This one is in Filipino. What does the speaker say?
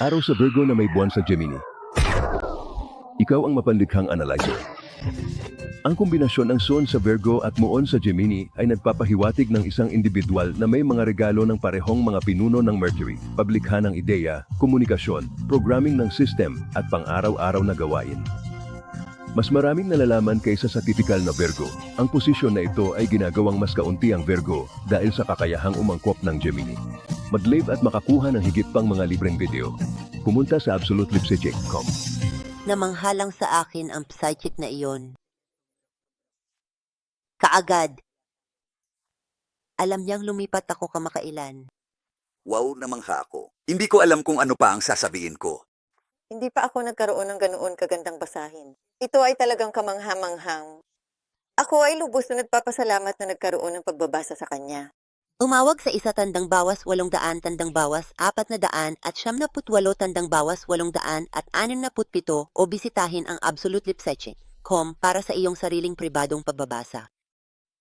Araw sa Virgo na may buwan sa Gemini. Ikaw ang mapanlikhang analyzer. Ang kombinasyon ng Sun sa Virgo at Muon sa Gemini ay nagpapahiwatig ng isang individual na may mga regalo ng parehong mga pinuno ng Mercury, pablikha ng ideya, komunikasyon, programming ng system at pang-araw-araw na gawain. Mas maraming nalalaman kaysa sa tipikal na Virgo. Ang posisyon na ito ay ginagawang mas kaunti ang Virgo dahil sa kakayahang umangkop ng Gemini. Mag-live at makakuha ng higit pang mga libreng video. Pumunta sa absolutelipsechek.com. Namanghalang sa akin ang psychic na iyon. Kaagad. Alam niyang lumipat ako kamakailan. Wow namangha ako. Hindi ko alam kung ano pa ang sasabihin ko. Hindi pa ako nagkaroon ng ganoon kagandang basahin. Ito ay talagang kamanghamanghang. Ako ay lubos na nagpapasalamat na nagkaroon ng pagbabasa sa kanya. Umawag sa isa tandang bawas walong daan tandang bawas apat na daan at siyam na putwalo tandang bawas walong daan at anim na putpito o bisitahin ang absolutelipseche.com para sa iyong sariling pribadong pagbabasa.